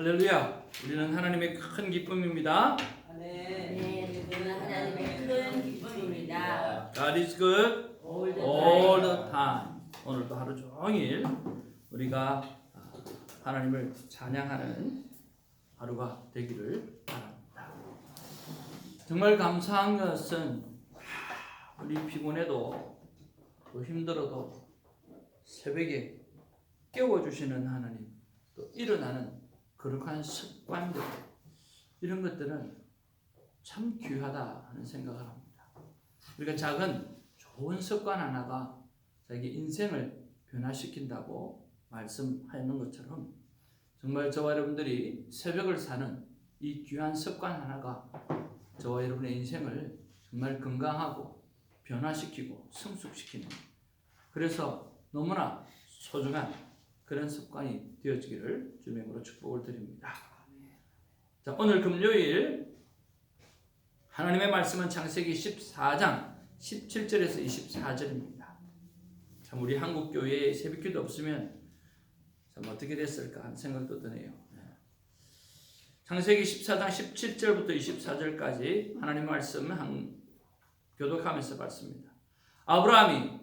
할렐루야. 우리는 하나님의 큰 기쁨입니다. 네, 하나님의 큰 기쁨입니다. God is good All the all time. the time. 오늘도 하루 종일 우리가 하나님을 찬양하는 하루가 되기를 바랍니다. 정말 감사한 것은 우리 피곤해도 또 힘들어도 새벽에 깨워주시는 하나님 또 일어나는 거룩한 습관들 이런 것들은 참 귀하다 하는 생각을 합니다. 우리가 작은 좋은 습관 하나가 자기 인생을 변화시킨다고 말씀하는 것처럼 정말 저와 여러분들이 새벽을 사는 이 귀한 습관 하나가 저와 여러분의 인생을 정말 건강하고 변화시키고 성숙시키는 그래서 너무나 소중한 그런 습관이 되어지기를 주님으로 축복을 드립니다. 자, 오늘 금요일 하나님의 말씀은 창세기 14장 17절에서 24절입니다. 참 우리 한국 교회에 새벽기도 없으면 참 어떻게 됐을까 하는 생각도 드네요. 네. 창세기 14장 17절부터 24절까지 하나님 말씀 한 교독하면서 봤습니다. 아브라함이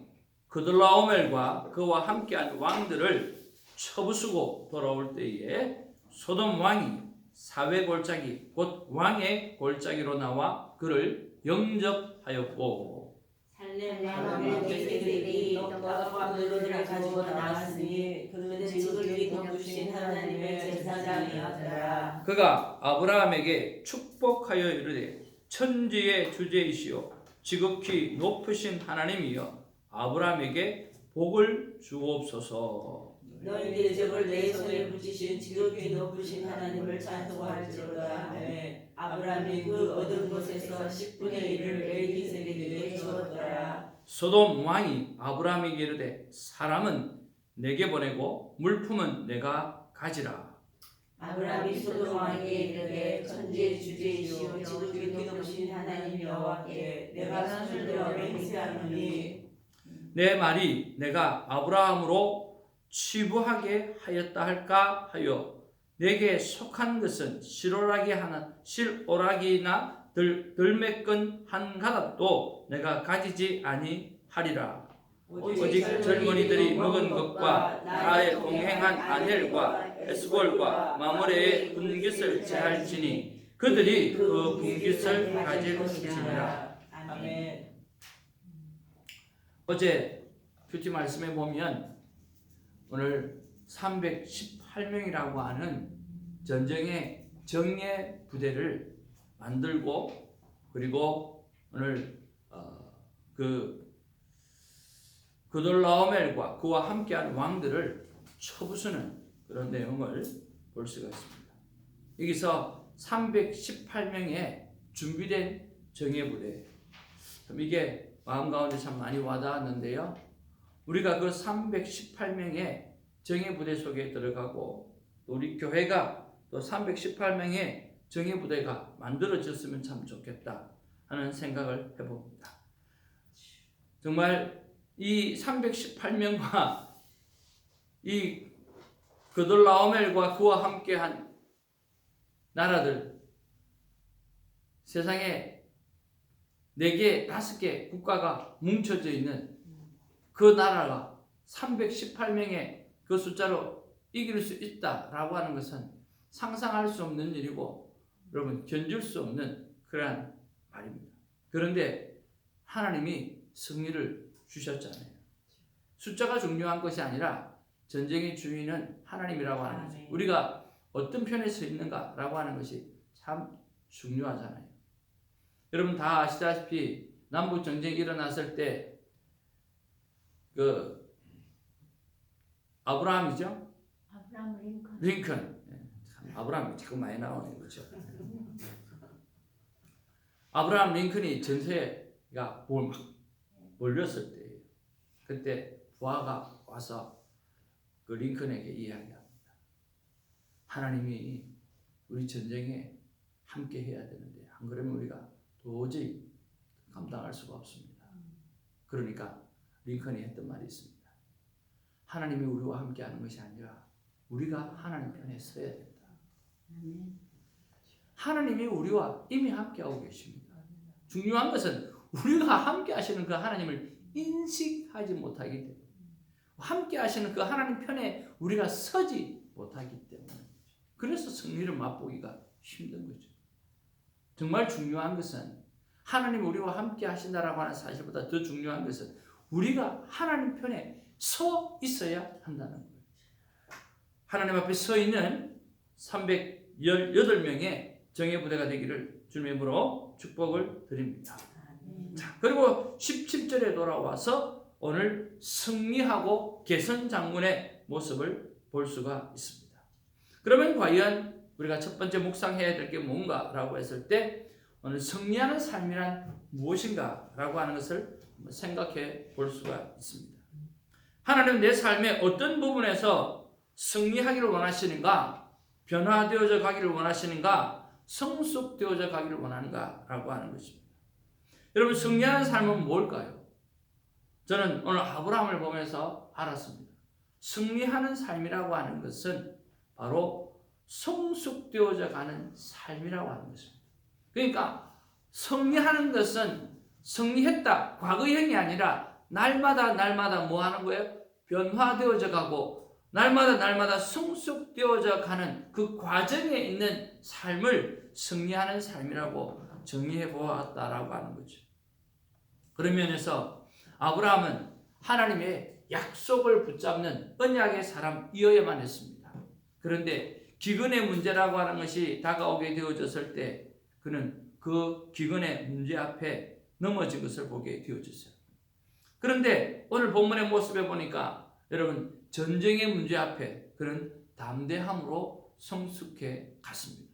그들라오멜과 그와 함께한 왕들을 쳐부수고 돌아올 때에 소돔 왕이 사회 골짜기 곧 왕의 골짜기로 나와 그를 영접하였고 살렘 왕의 백성들이 떡과 과물을 가지고 나왔으니 그는 지극히 높으신 하나님의 제사장이었더라. 그가 아브라함에게 축복하여 이르되 천지의 주제이시오 지극히 높으신 하나님이여 아브라함에게 복을 주옵소서 너희들의 적을 내 손에 붙이신 지극히 높으신 하나님을 찬송할지로다. 아멘. 아브라함이 그 얻은 곳에서 10분의 1을 멜기세덱에게 주었더라. 소돔 왕이 아브라함에게 이르되 사람은 내게 보내고 물품은 내가 가지라 아브라함이 소돔 왕에게 이르되 천지의 주제이시오 지극히 높으신 하나님 여호와께 내가 손을 들어 맹세하노니 내 말이 내가 아브라함으로 취부하게 하였다 할까 하여 내게 속한 것은 실오라기 하나 실오라기나 들, 들매끈 한 가닥도 내가 가지지 아니하리라 오직 젊은이들이 먹은 것과 나의 동행한 아넬과 에스골과 마모레의 분깃을 제할지니 그들이 그 분깃을 가질지니라 아멘. 어제 큐티 말씀에 보면 오늘 318명이라고 하는 전쟁의 정예 부대를 만들고 그리고 오늘 어, 그 그돌라오멜과 그와 함께한 왕들을 쳐부수는 그런 내용을 볼 수가 있습니다. 여기서 318명의 준비된 정예 부대. 참 이게 마음 가운데 참 많이 와닿았는데요. 우리가 그 318명의 정예 부대 속에 들어가고 또 우리 교회가 또 318명의 정예 부대가 만들어졌으면 참 좋겠다 하는 생각을 해봅니다. 정말 이 318명과 이 그돌라오멜과 그와 함께한 나라들 세상에 네 개, 다섯 개 국가가 뭉쳐져 있는 그 나라가 318명의 그 숫자로 이길 수 있다라고 하는 것은 상상할 수 없는 일이고 여러분 견딜 수 없는 그러한 말입니다. 그런데 하나님이 승리를 주셨잖아요. 숫자가 중요한 것이 아니라 전쟁의 주인은 하나님이라고 하는 거죠. 아멘. 우리가 어떤 편에 서 있는가라고 하는 것이 참 중요하잖아요. 여러분 다 아시다시피 남북 전쟁이 일어났을 때 그 아브라함이죠. 아브라함 링컨. 링컨. 예, 참 아브라함이 자꾸 많이 나오네 그렇죠. 아브라함 링컨이 전세가 뭘막 몰렸을 때예요. 그때 부하가 와서 그 링컨에게 이야기합니다. 하나님이 우리 전쟁에 함께 해야 되는데 안 그러면 우리가 도저히 감당할 수가 없습니다. 그러니까 링컨이 했던 말이 있습니다. 하나님이 우리와 함께 하는 것이 아니라 우리가 하나님 편에 서야 된다. 하나님이 우리와 이미 함께하고 계십니다. 중요한 것은 우리가 함께 하시는 그 하나님을 인식하지 못하기 때문에 함께 하시는 그 하나님 편에 우리가 서지 못하기 때문에 그래서 승리를 맛보기가 힘든 거죠. 정말 중요한 것은 하나님 우리와 함께 하신다라고 하는 사실보다 더 중요한 것은 우리가 하나님 편에 서 있어야 한다는 거예요. 하나님 앞에 서 있는 318명의 정예 부대가 되기를 주님으로 축복을 드립니다. 자, 그리고 17절에 돌아와서 오늘 승리하고 개선 장군의 모습을 볼 수가 있습니다. 그러면 과연 우리가 첫 번째 묵상해야 될 게 뭔가라고 했을 때 오늘 승리하는 삶이란 무엇인가라고 하는 것을 생각해 볼 수가 있습니다. 하나님 내 삶의 어떤 부분에서 승리하기를 원하시는가, 변화되어져 가기를 원하시는가, 성숙되어져 가기를 원하는가라고 하는 것입니다. 여러분 승리하는 삶은 뭘까요? 저는 오늘 아브라함을 보면서 알았습니다. 승리하는 삶이라고 하는 것은 바로 성숙되어져 가는 삶이라고 하는 것입니다. 그러니까 승리하는 것은 승리했다 과거형이 아니라 날마다 날마다 뭐 하는 거예요? 변화되어져 가고 날마다 날마다 성숙되어져 가는 그 과정에 있는 삶을 승리하는 삶이라고 정리해 보았다라고 하는 거죠. 그런 면에서 아브라함은 하나님의 약속을 붙잡는 언약의 사람이어야만 했습니다. 그런데 기근의 문제라고 하는 것이 다가오게 되어졌을 때 그는 그 기근의 문제 앞에 넘어진 것을 보게 되어졌어요. 그런데 오늘 본문의 모습에 보니까 여러분 전쟁의 문제 앞에 그는 담대함으로 성숙해 갔습니다.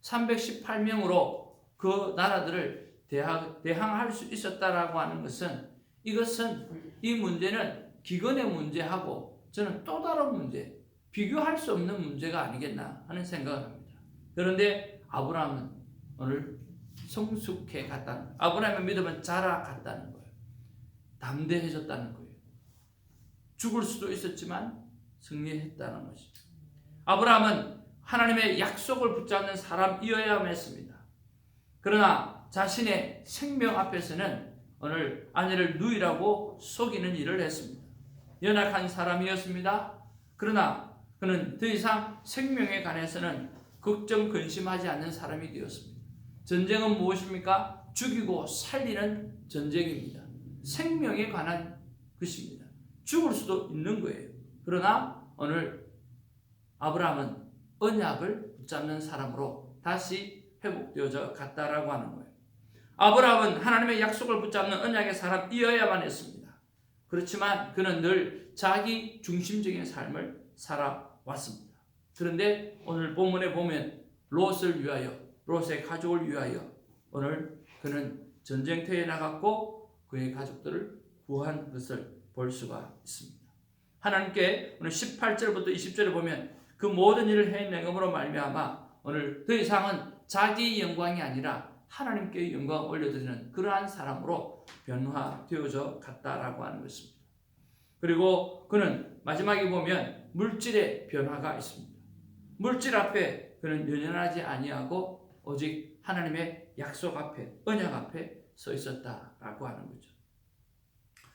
318명으로 그 나라들을 대항, 대항할 수 있었다라고 하는 것은 이것은 이 문제는 기근의 문제하고 저는 또 다른 문제, 비교할 수 없는 문제가 아니겠나 하는 생각을 합니다. 그런데 아브라함은 오늘 성숙해 갔다는 아브라함의 믿음은 자라갔다는 거예요. 담대해졌다는 거예요. 죽을 수도 있었지만 승리했다는 것이죠. 아브라함은 하나님의 약속을 붙잡는 사람이어야 했습니다. 그러나 자신의 생명 앞에서는 오늘 아내를 누이라고 속이는 일을 했습니다. 연약한 사람이었습니다. 그러나 그는 더 이상 생명에 관해서는 걱정 근심하지 않는 사람이 되었습니다. 전쟁은 무엇입니까? 죽이고 살리는 전쟁입니다. 생명에 관한 것입니다. 죽을 수도 있는 거예요. 그러나 오늘 아브라함은 언약을 붙잡는 사람으로 다시 회복되어져 갔다라고 하는 거예요. 아브라함은 하나님의 약속을 붙잡는 언약의 사람이어야만 했습니다. 그렇지만 그는 늘 자기 중심적인 삶을 살아왔습니다. 그런데 오늘 본문에 보면 롯을 위하여 롯의 가족을 위하여 오늘 그는 전쟁터에 나갔고 그의 가족들을 구한 것을 볼 수가 있습니다. 하나님께 오늘 18절부터 20절에 보면 그 모든 일을 해내음으로 말미암아 오늘 더 이상은 자기 영광이 아니라 하나님께 영광 올려드리는 그러한 사람으로 변화되어져 갔다라고 하는 것입니다. 그리고 그는 마지막에 보면 물질의 변화가 있습니다. 물질 앞에 그는 연연하지 아니하고 오직 하나님의 약속 앞에 언약 앞에 서 있었다라고 하는 거죠.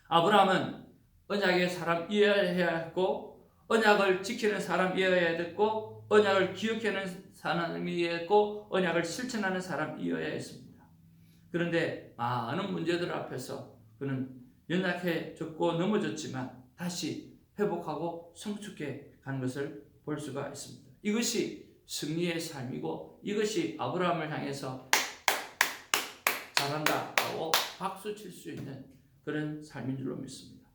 아브라함은 언약의 사람이어야 했고 언약을 지키는 사람이어야 됐고 언약을 기억하는 사람이어야 했고 언약을 실천하는 사람이어야 했습니다. 그런데 많은 문제들 앞에서 그는 연약해졌고 넘어졌지만 다시 회복하고 성숙해 간 것을 볼 수가 있습니다. 이것이 승리의 삶이고 이것이 아브라함을 향해서 잘한다라고 박수 칠 수 있는 그런 삶인 줄로 믿습니다.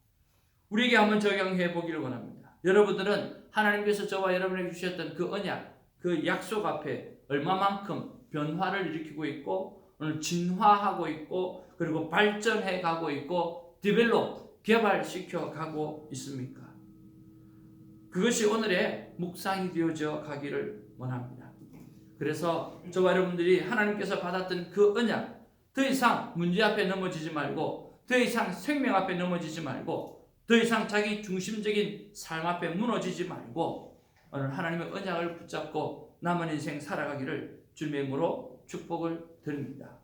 우리에게 한번 적용해 보기를 원합니다. 여러분들은 하나님께서 저와 여러분에게 주셨던 그 언약, 그 약속 앞에 얼마만큼 변화를 일으키고 있고 오늘 진화하고 있고 그리고 발전해 가고 있고 디벨롭 개발시켜 가고 있습니까? 그것이 오늘의 묵상이 되어져 가기를 원합니다. 그래서 저와 여러분들이 하나님께서 받았던 그 언약 더 이상 문제 앞에 넘어지지 말고 더 이상 생명 앞에 넘어지지 말고 더 이상 자기 중심적인 삶 앞에 무너지지 말고 오늘 하나님의 언약을 붙잡고 남은 인생 살아가기를 주님의 이름으로 축복을 드립니다.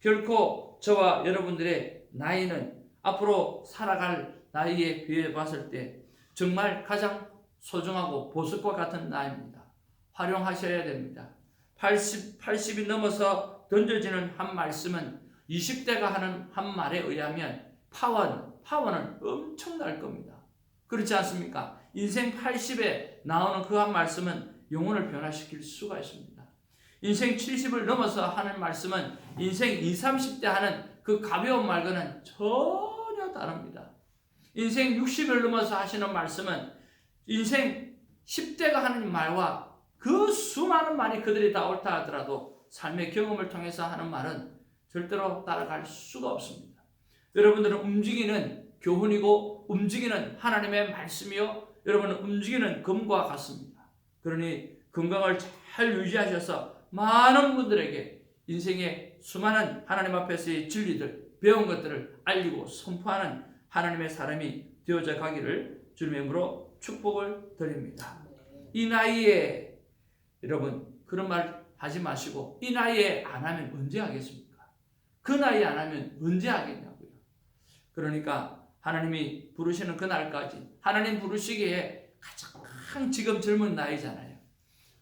결코 저와 여러분들의 나이는 앞으로 살아갈 나이에 비해 봤을 때 정말 가장 소중하고 보석과 같은 나이입니다. 활용하셔야 됩니다. 80, 80이 넘어서 던져지는 한 말씀은 20대가 하는 한 말에 의하면 파워는, 파워는 엄청날 겁니다. 그렇지 않습니까? 인생 80에 나오는 그 한 말씀은 영혼을 변화시킬 수가 있습니다. 인생 70을 넘어서 하는 말씀은 인생 20, 30대 하는 그 가벼운 말과는 전혀 다릅니다. 인생 60을 넘어서 하시는 말씀은 인생 10대가 하는 말과 그 수많은 말이 그들이 다 옳다 하더라도 삶의 경험을 통해서 하는 말은 절대로 따라갈 수가 없습니다. 여러분들은 움직이는 교훈이고 움직이는 하나님의 말씀이요. 여러분은 움직이는 금과 같습니다. 그러니 건강을 잘 유지하셔서 많은 분들에게 인생의 수많은 하나님 앞에서의 진리들, 배운 것들을 알리고 선포하는 하나님의 사람이 되어져 가기를 주님의 이름으로 축복을 드립니다. 이 나이에 여러분 그런 말 하지 마시고 이 나이에 안 하면 언제 하겠습니까? 그 나이에 안 하면 언제 하겠냐고요. 그러니까 하나님이 부르시는 그날까지 하나님 부르시기에 가장 지금 젊은 나이잖아요.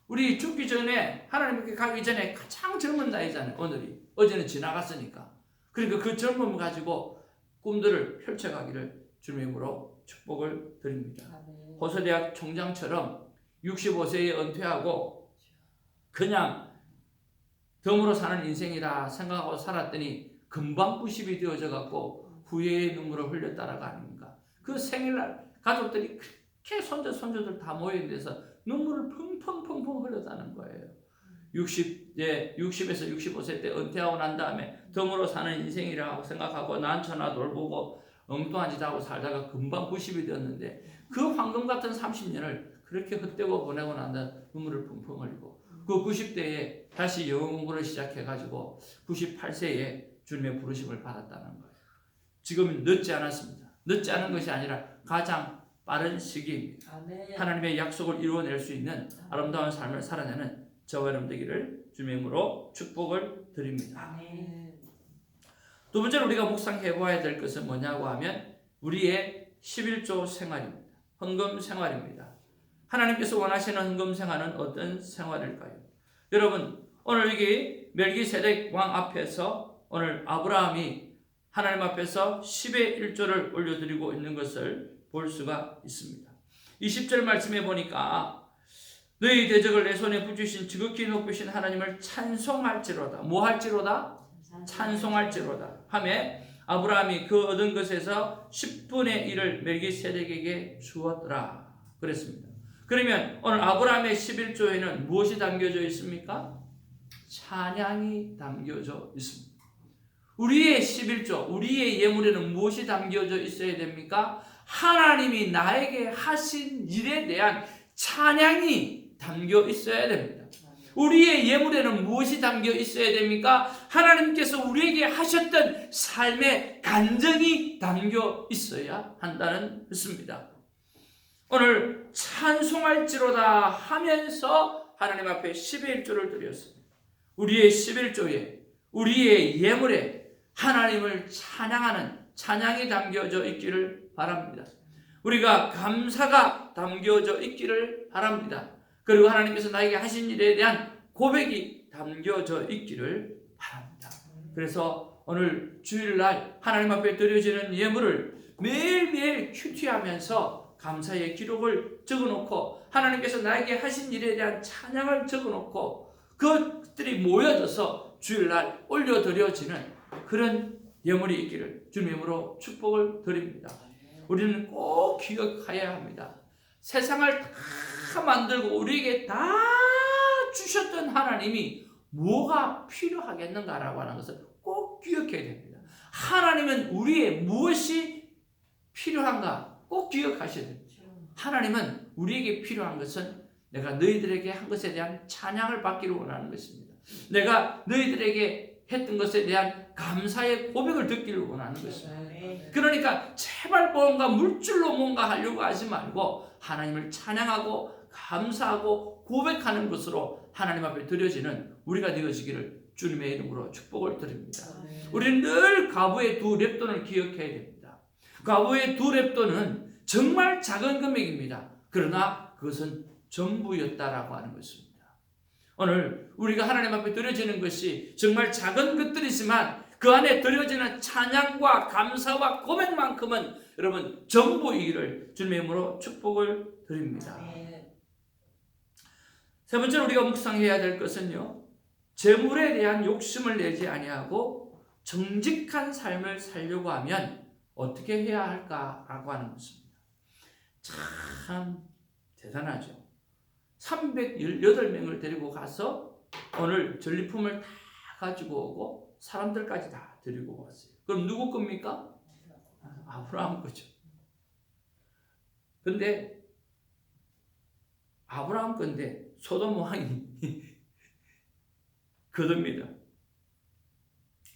우리 죽기 전에 하나님께 가기 전에 가장 젊은 나이잖아요. 오늘이 어제는 지나갔으니까. 그러니까 그 젊음을 가지고 꿈들을 펼쳐가기를 주님의 이름으로 축복을 드립니다. 호서대학 총장처럼 65세에 은퇴하고 그냥 덤으로 사는 인생이라 생각하고 살았더니 금방 90이 되어져 갖고 후회의 눈물을 흘렸다라가 아닙니까? 그 생일날 가족들이 그렇게 손자 손주들 다 모인 데서 눈물을 펑펑펑펑 흘렸다는 거예요. 60에 60에서 65세 때 은퇴하고 난 다음에 덤으로 사는 인생이라고 생각하고 난처나 돌보고 엉뚱한 짓 하고 살다가 금방 90이 되었는데 그 황금 같은 30년을 그렇게 헛되고 보내고 난 다음 눈물을 펑펑 흘리고 그 90대에 다시 영어 공부를 시작해가지고 98세에 주님의 부르심을 받았다는 거예요. 지금 늦지 않았습니다. 늦지 않은 것이 아니라 가장 빠른 시기입니다. 하나님의 약속을 이루어낼 수 있는 아름다운 삶을 살아내는 저와 여러분 되기를 주님의 이름으로 축복을 드립니다. 두 번째로 우리가 묵상해 봐야 될 것은 뭐냐고 하면 우리의 11조 생활입니다. 헌금 생활입니다. 하나님께서 원하시는 헌금 생활은 어떤 생활일까요? 여러분 오늘 여기 멜기세덱 왕 앞에서 오늘 아브라함이 하나님 앞에서 10의 1조를 올려드리고 있는 것을 볼 수가 있습니다. 20절 말씀에 보니까 너희 대적을 내 손에 붙이신 지극히 높으신 하나님을 찬송할지로다. 뭐 할지로다? 찬송할지로다. 하매 아브라함이 그 얻은 것에서 10분의 1을 멜기세덱에게 주었더라. 그랬습니다. 그러면 오늘 아브라함의 11조에는 무엇이 담겨져 있습니까? 찬양이 담겨져 있습니다. 우리의 11조, 우리의 예물에는 무엇이 담겨져 있어야 됩니까? 하나님이 나에게 하신 일에 대한 찬양이 담겨 있어야 됩니다. 우리의 예물에는 무엇이 담겨 있어야 됩니까? 하나님께서 우리에게 하셨던 삶의 간증이 담겨 있어야 한다는 것입니다. 오늘 찬송할지로다 하면서 하나님 앞에 11조를 드렸습니다. 우리의 11조에 우리의 예물에 하나님을 찬양하는 찬양이 담겨져 있기를 바랍니다. 우리가 감사가 담겨져 있기를 바랍니다. 그리고 하나님께서 나에게 하신 일에 대한 고백이 담겨져 있기를 바랍니다. 그래서 오늘 주일날 하나님 앞에 드려지는 예물을 매일매일 큐티하면서 감사의 기록을 적어놓고 하나님께서 나에게 하신 일에 대한 찬양을 적어놓고 그것들이 모여져서 주일날 올려드려지는 그런 예물이 있기를 주님으로 축복을 드립니다. 우리는 꼭 기억해야 합니다. 세상을 다 만들고 우리에게 다 주셨던 하나님이 뭐가 필요하겠는가라고 하는 것을 꼭 기억해야 됩니다. 하나님은 우리의 무엇이 필요한가 꼭 기억하셔야 됩니다. 하나님은 우리에게 필요한 것은 내가 너희들에게 한 것에 대한 찬양을 받기를 원하는 것입니다. 내가 너희들에게 했던 것에 대한 감사의 고백을 듣기를 원하는 것입니다. 아멘. 그러니까 제발 뭔가 물질로 뭔가 하려고 하지 말고 하나님을 찬양하고 감사하고 고백하는 것으로 하나님 앞에 드려지는 우리가 되어지기를 주님의 이름으로 축복을 드립니다. 아멘. 우리는 늘 가부의 두 랩돈을 기억해야 됩니다. 가부의 두 랩돈은 정말 작은 금액입니다. 그러나 그것은 전부였다라고 하는 것입니다. 오늘 우리가 하나님 앞에 드려지는 것이 정말 작은 것들이지만 그 안에 드려지는 찬양과 감사와 고백만큼은 여러분 전부이기를 주님의 이름으로 축복을 드립니다. 세 번째로 우리가 묵상해야 될 것은요. 재물에 대한 욕심을 내지 아니하고 정직한 삶을 살려고 하면 어떻게 해야 할까라고 하는 것입니다. 참 대단하죠. 318명을 데리고 가서 오늘 전리품을 다 가지고 오고 사람들까지 다 데리고 왔어요. 그럼 누구 겁니까? 아브라함 거죠. 근데 아브라함 건데 소돔 왕이 거듭니다.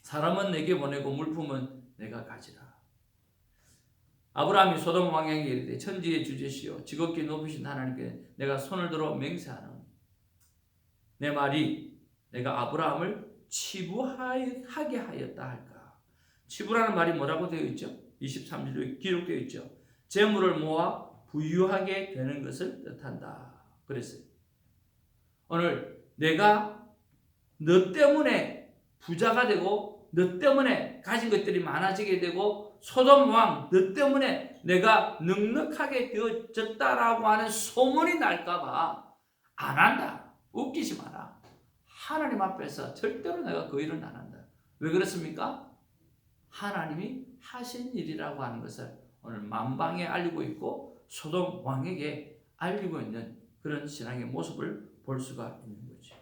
사람은 내게 보내고 물품은 내가 가지라. 아브라함이 소돔 왕에게 이르되 천지의 주제시요 지극히 높으신 하나님께 내가 손을 들어 맹세하노니 내 말이 내가 아브라함을 치부하게 하였다 할까? 치부라는 말이 뭐라고 되어 있죠? 23절에 기록되어 있죠. 재물을 모아 부유하게 되는 것을 뜻한다. 그랬어요. 오늘 내가 너 때문에 부자가 되고 너 때문에 가진 것들이 많아지게 되고 소돔 왕 너 때문에 내가 넉넉하게 되어졌다라고 하는 소문이 날까봐 안 한다. 웃기지 마라. 하나님 앞에서 절대로 내가 그 일은 안 한다. 왜 그렇습니까? 하나님이 하신 일이라고 하는 것을 오늘 만방에 알리고 있고 소돔 왕에게 알리고 있는 그런 신앙의 모습을 볼 수가 있는 거죠.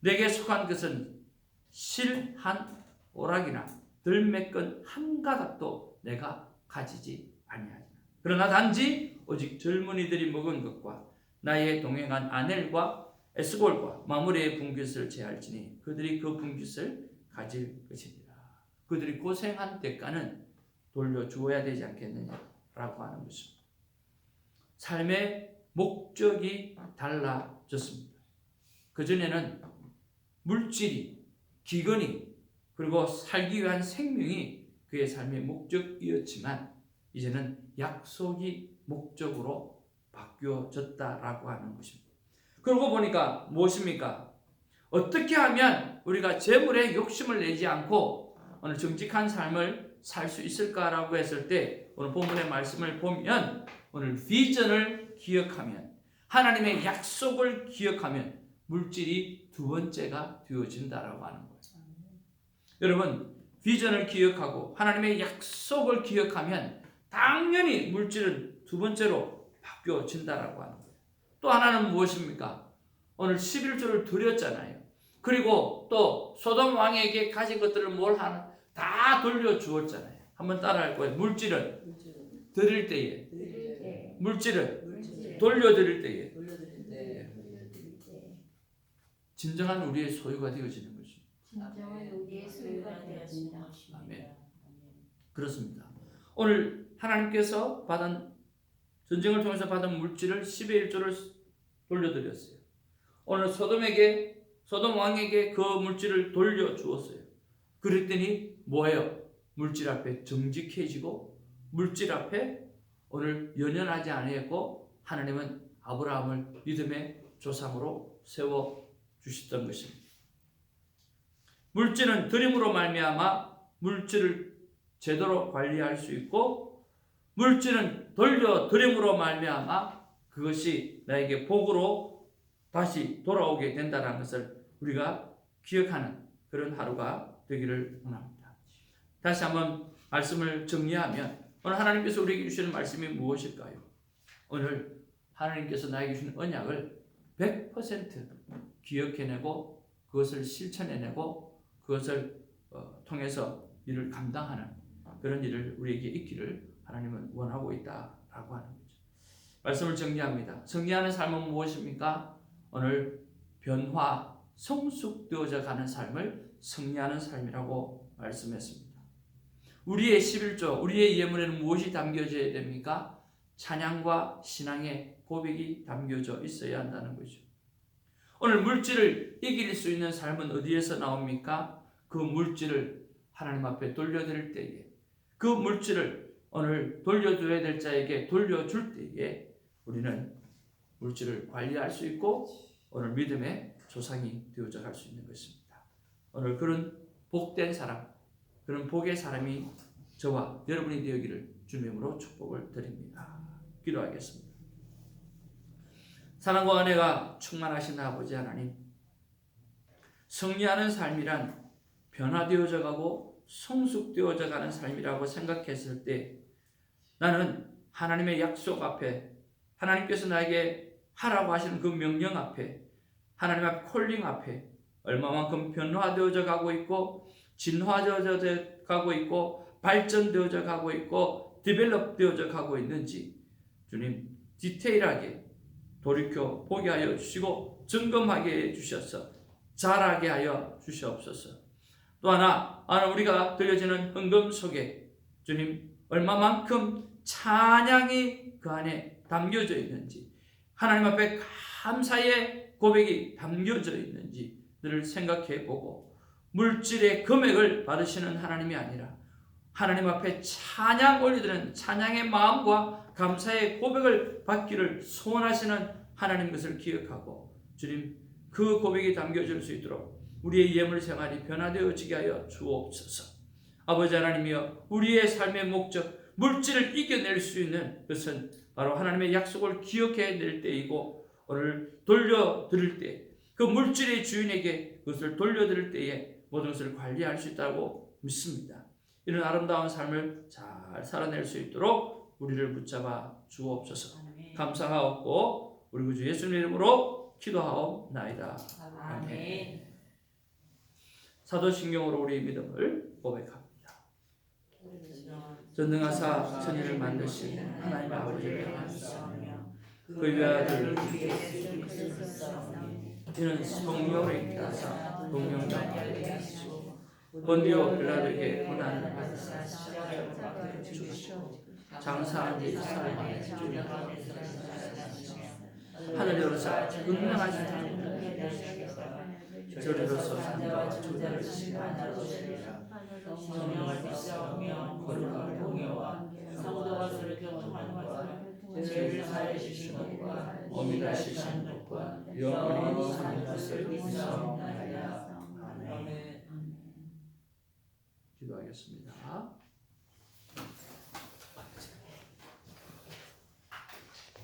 내게 속한 것은 실한 오락이나 들매끈 한 가닥도 내가 가지지 아니하리라. 그러나 단지 오직 젊은이들이 먹은 것과 나의 동행한 아넬과 에스골과 마무리의 분깃을 제할지니 그들이 그 분깃을 가질 것이니라. 그들이 고생한 대가는 돌려주어야 되지 않겠느냐라고 하는 것입니다. 삶의 목적이 달라졌습니다. 그전에는 물질이, 기근이, 그리고 살기 위한 생명이 그의 삶의 목적이었지만 이제는 약속이 목적으로 바뀌어졌다라고 하는 것입니다. 그러고 보니까 무엇입니까? 어떻게 하면 우리가 재물에 욕심을 내지 않고 오늘 정직한 삶을 살 수 있을까라고 했을 때 오늘 본문의 말씀을 보면 오늘 비전을 기억하면 하나님의 약속을 기억하면 물질이 두 번째가 되어진다라고 하는 거예요. 여러분 비전을 기억하고 하나님의 약속을 기억하면 당연히 물질은 두 번째로 바뀌어진다라고 하는 거예요. 또 하나는 무엇입니까? 오늘 11조를 드렸잖아요. 그리고 또 소돔 왕에게 가진 것들을 뭘 하나 다 돌려 주었잖아요. 한번 따라할 거예요. 물질은 물질은 드릴 때에 돌려 드릴 때에 돌려드릴 때, 진정한 우리의 소유가 되어지는. 진정한 우리의 소유가 되었습니다. 아멘. 그렇습니다. 오늘 하나님께서 받은 전쟁을 통해서 받은 물질을 10의 1조를 돌려드렸어요. 오늘 소돔에게 소돔 왕에게 그 물질을 돌려 주었어요. 그랬더니 뭐예요? 물질 앞에 정직해지고 물질 앞에 오늘 연연하지 아니했고 하나님은 아브라함을 믿음의 조상으로 세워 주셨던 것입니다. 물질은 드림으로 말미암아 물질을 제대로 관리할 수 있고 물질은 돌려 드림으로 말미암아 그것이 나에게 복으로 다시 돌아오게 된다는 것을 우리가 기억하는 그런 하루가 되기를 원합니다. 다시 한번 말씀을 정리하면 오늘 하나님께서 우리에게 주시는 말씀이 무엇일까요? 오늘 하나님께서 나에게 주신 언약을 100% 기억해내고 그것을 실천해내고 그것을 어, 통해서 일을 감당하는 그런 일을 우리에게 있기를 하나님은 원하고 있다라고 하는 거죠. 말씀을 정리합니다. 정리하는 삶은 무엇입니까? 오늘 변화, 성숙되어져 가는 삶을 승리하는 삶이라고 말씀했습니다. 우리의 11조, 우리의 예물에는 무엇이 담겨져야 됩니까? 찬양과 신앙의 고백이 담겨져 있어야 한다는 거죠. 오늘 물질을 이길 수 있는 삶은 어디에서 나옵니까? 그 물질을 하나님 앞에 돌려드릴 때에 그 물질을 오늘 돌려줘야 될 자에게 돌려줄 때에 우리는 물질을 관리할 수 있고 오늘 믿음의 조상이 되어져 갈 수 있는 것입니다. 오늘 그런 복된 사람, 그런 복의 사람이 저와 여러분이 되기를 주님으로 축복을 드립니다. 기도하겠습니다. 사랑과 은혜가 충만하신 아버지 하나님, 승리하는 삶이란 변화되어져 가고 성숙되어져 가는 삶이라고 생각했을 때 나는 하나님의 약속 앞에 하나님께서 나에게 하라고 하시는 그 명령 앞에 하나님 앞 콜링 앞에 얼마만큼 변화되어져 가고 있고 진화되어져 가고 있고 발전되어져 가고 있고 디벨롭 되어져 가고 있는지 주님 디테일하게 돌이켜 보게 하여 주시고 점검하게 해 주셔서 잘하게 하여 주시옵소서. 또 하나, 우리가 들려지는 헌금 속에 주님 얼마만큼 찬양이 그 안에 담겨져 있는지 하나님 앞에 감사의 고백이 담겨져 있는지 늘 생각해 보고 물질의 금액을 받으시는 하나님이 아니라 하나님 앞에 찬양 올리드는 찬양의 마음과 감사의 고백을 받기를 소원하시는 하나님 것을 기억하고 주님 그 고백이 담겨질 수 있도록 우리의 예물 생활이 변화되어지게 하여 주옵소서. 아버지 하나님이여 우리의 삶의 목적 물질을 이겨낼 수 있는 것은 바로 하나님의 약속을 기억해낼 때이고 오늘 돌려드릴 때 그 물질의 주인에게 그것을 돌려드릴 때에 모든 것을 관리할 수 있다고 믿습니다. 이런 아름다운 삶을 잘 살아낼 수 있도록 우리를 붙잡아 주옵소서. 감사하옵고 우리 구주 예수님 이름으로 기도하옵나이다. 아멘. 사도신경으로 우리의 믿음을 고백합니다. 전능하사 천일을 만드신 하나님 아버지를 감사하며 그의 아들 이는 있게 하사 동명답게 하시고 본디오 빌라도에게 고난을 받으사 죽으시고 장사한 지 사흘 만에 주님 하늘 열어서 은명하신 하나님 저리로서 산자와 조자를 심판하시리라 성령을 입사하며 거룩한 공예와 성도가 서로 교통하는 것과 죄를 사해 주시는 것과 어미가 시신 것과 영원히 사는 것을 믿사옵나이다. 아멘. 기도하겠습니다.